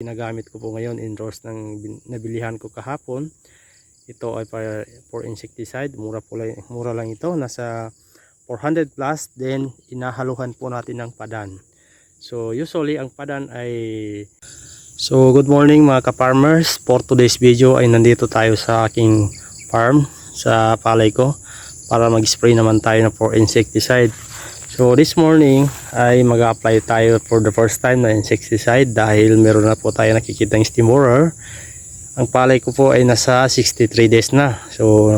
Ginagamit ko po ngayon indoors ng bin- nabilihan ko kahapon. Ito ay para for insecticide. Mura, po lang, mura lang ito. Nasa 400 plus. Then inahaluhan po natin ng padan. So usually ang padan ay So good morning mga ka-farmers. For today's video ay nandito tayo sa aking farm sa palay ko para mag-spray naman tayo na for insecticide. So this morning ay mag-apply tayo for the first time na insecticide dahil meron na po tayo nakikita ng steam. Ang palay ko po ay nasa 63 days na. So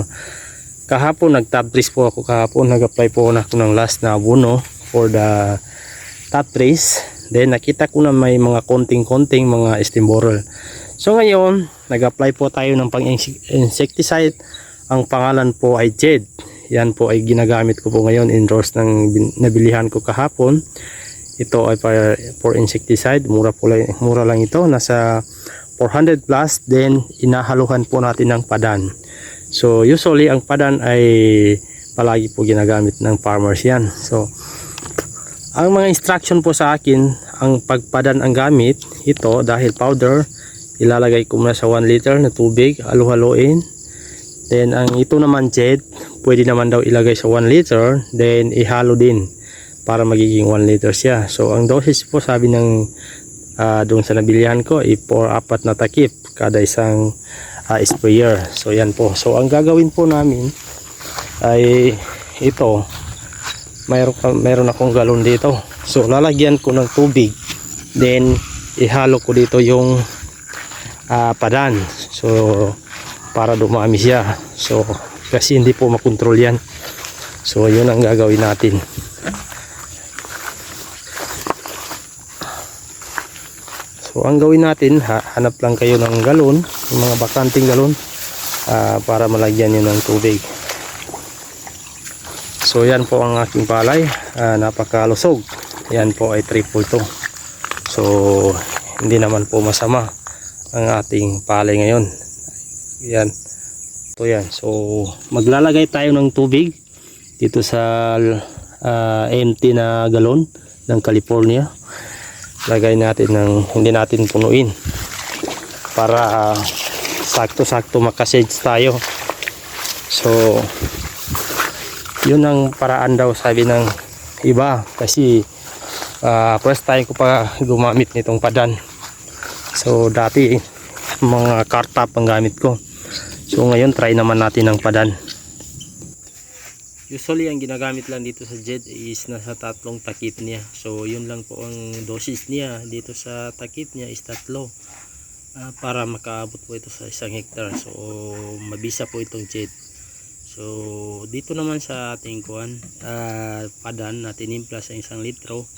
kahapon nag-top dress po ako kahapon. Nag-apply po ako ng last na abono for the top dress. Then nakita ko na may mga konting-konting mga steam borer. So ngayon nag-apply po tayo ng pang-insecticide. Ang pangalan po ay JED. Yan po ay ginagamit ko po ngayon indoors ng bin- nabilihan ko kahapon. Ito ay para for insecticide. Mura po lang, mura lang ito. Nasa 400 plus. Then inahaluhan po natin ng padan. So usually ang padan ay palagi po ginagamit ng farmers yan. So ang mga instruction po sa akin, ang pagpadan ang gamit, ito dahil powder, ilalagay ko muna sa 1 liter na tubig, halu-haluin. Then ang ito naman jet, pwede naman daw ilagay sa 1 liter, then ihalo din para magiging 1 liter siya. So ang dosage po sabi ng ah, doon sa nabilihan ko, i pour apat na takip kada isang ah, sprayer. So yan po. So ang gagawin po namin ay ito. Mayroon, ka- mayroon akong galon dito. So lalagyan ko ng tubig. Then ihalo ko dito yung ah, padan. So para dumami siya. So kasi hindi po makontrol yan. So yun ang gagawin natin. So ang gawin natin, ha, hanap lang kayo ng galon, yung mga bakanting galon ah, para malagyan nyo ng tubig. So yan po ang aking palay, ah, napakalusog. Yan po ay triple to. So hindi naman po masama ang ating palay ngayon. Yan. So yan. So maglalagay tayo ng tubig dito sa ah, empty na galon ng California. Lagay natin ng hindi natin punuin para ah, sakto-sakto makasage tayo. So yun ang paraan daw sabi ng iba kasi ah, first time ko pa gumamit nitong padan. So dati mga kartap ang gamit ko. So ngayon try naman natin ng padan. Usually ang ginagamit lang dito sa jet is nasa tatlong takip niya. So yun lang po ang dosis niya dito sa takip niya is tatlo. Ah, para makaabot po ito sa isang hektar. So mabisa po itong jet. So dito naman sa ating kuan ah, padan na tinimpla sa isang litro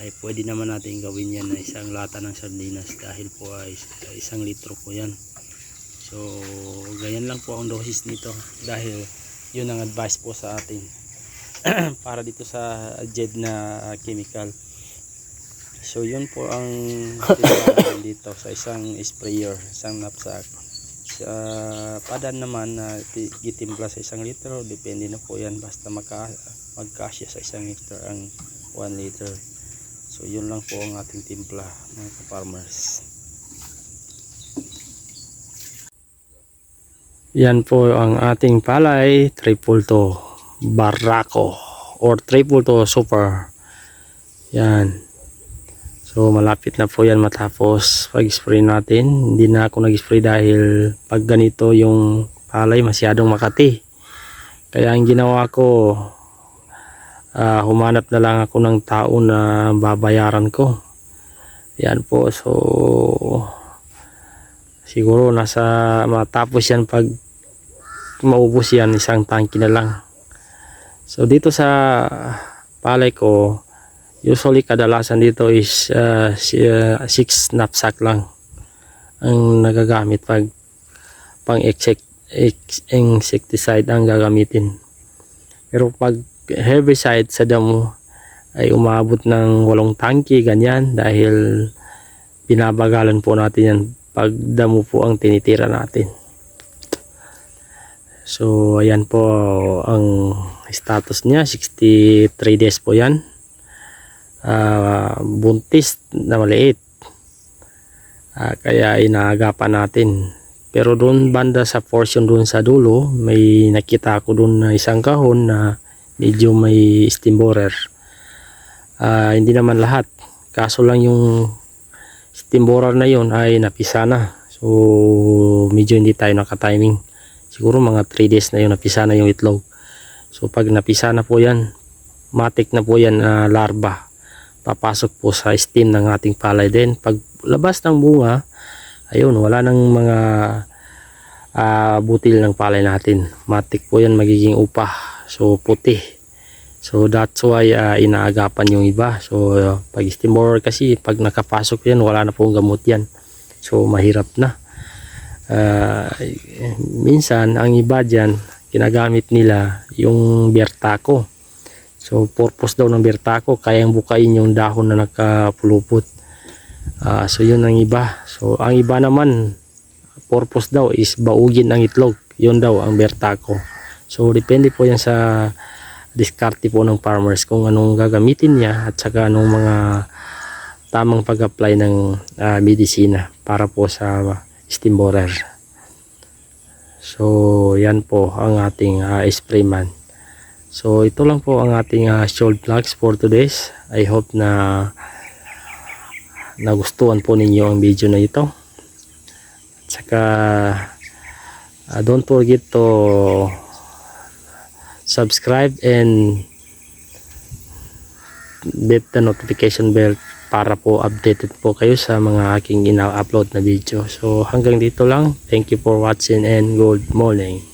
ay pwede naman natin gawin yan na isang lata ng sardinas dahil po ay isang litro po yan. So ganyan lang po ang dosis nito dahil yun ang advice po sa atin para dito sa JED na chemical. So yun po ang dito sa isang sprayer isang knapsack. Sa padan naman na ti- gitimpla sa isang litro depende na po yan. Basta maka, magkasya sa isang hectare ang 1 liter. So yun lang po ang ating timpla mga farmers Yan po ang ating palay, triple to Barraco or triple to super. Yan. So malapit na po yan matapos pag-spray natin. Hindi na ako nag-spray dahil pag ganito yung palay masyadong makati. Kaya ang ginawa ko, ah, humanap na lang ako ng tao na babayaran ko. Yan po. So siguro nasa matapos yan pag maubos yan isang tangki na lang. So dito sa palay ko usually kadalasan dito is 6 knapsack lang ang nagagamit pag pang insect- insecticide ang gagamitin. Pero pag herbicide sa damo ay umabot ng walong tangki ganyan dahil binabagalan po natin yan pag damo po ang tinitira natin So, ayan po ang status niya. 63 days po yan. Ah, buntis na maliit. Ah, kaya inaagapan natin. Pero doon banda sa portion doon sa dulo, may nakita ako doon na isang kahon na medyo may steam borer. Ah, hindi naman lahat. Kaso lang yung steam borer na yon ay napisa na. So medyo hindi tayo nakatiming. Siguro mga 3 days na yun napisa na yung itlog. So pag napisa na po yan, matik na po yan na larva. Papasok po sa steam ng ating palay din. Pag labas ng bunga, ayun, wala nang mga ah, butil ng palay natin. Matik po yan magiging upah. So puti. So that's why ah, inaagapan yung iba. So uh, pag steam borer kasi pag nakapasok yan wala na pong gamot yan. So mahirap na. Ah, minsan ang iba dyan ginagamit nila yung bertako. So purpose daw ng bertako kayang bukain yung dahon na nakapulupot. Ah, so yun ang iba. So ang iba naman purpose daw is baugin ang itlog. Yun daw ang bertako. So depende po yan sa diskarte po ng farmers kung anong gagamitin niya at saka anong mga tamang pag-apply ng ah, medisina para po sa steam borer. So yan po ang ating ah, spray man. So ito lang po ang ating uh, short vlogs for today's. I hope na nagustuhan po ninyo ang video na ito. At saka ah, don't forget to subscribe and hit the notification bell para po updated po kayo sa mga aking ina-upload na video. So hanggang dito lang. Thank you for watching and good morning.